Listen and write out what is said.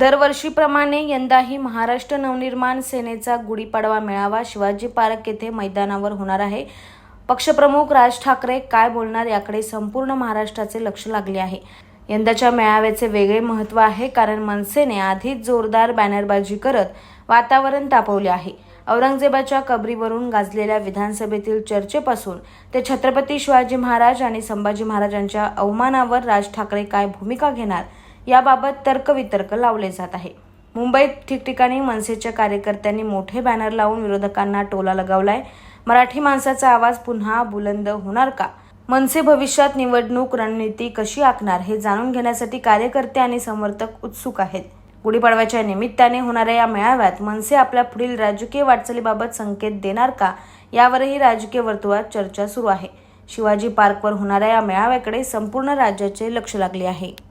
दरवर्षीप्रमाणे यंदाही महाराष्ट्र नवनिर्माण सेनेचा गुढीपाडवा मेळावा शिवाजी पार्क येथे मैदानावर होणार आहे. पक्षप्रमुख राज ठाकरे काय बोलणार याकडे संपूर्ण महाराष्ट्राचे लक्ष लागले आहे. यंदाच्या मेळाव्याचे वेगळे महत्त्व आहे कारण मनसेने आधीच जोरदार बॅनरबाजी करत वातावरण तापवले आहे. औरंगजेबाच्या कबरीवरून गाजलेल्या विधानसभेतील चर्चेपासून ते छत्रपती शिवाजी महाराज आणि संभाजी महाराजांच्या अवमानावर राज ठाकरे काय भूमिका घेणार याबाबत तर्कवितर्क लावले जात आहे. मुंबईत ठिकठिकाणी मनसेच्या कार्यकर्त्यांनी मोठे बॅनर लावून विरोधकांना टोला लगावलाय. मराठी माणसाचा आवाज पुन्हा बुलंद होणार का? मनसे भविष्यात निवडणूक रणनीती कशी आखणार हे जाणून घेण्यासाठी कार्यकर्ते आणि समर्थक उत्सुक आहेत. गुढीपाडव्याच्या निमित्ताने होणाऱ्या या मेळाव्यात मनसे आपल्या पुढील राजकीय वाटचालीबाबत संकेत देणार का? यावरही राजकीय वर्तुळात चर्चा सुरू आहे. शिवाजी पार्कवर होणाऱ्या या मेळाव्याकडे संपूर्ण राज्याचे लक्ष लागले आहे.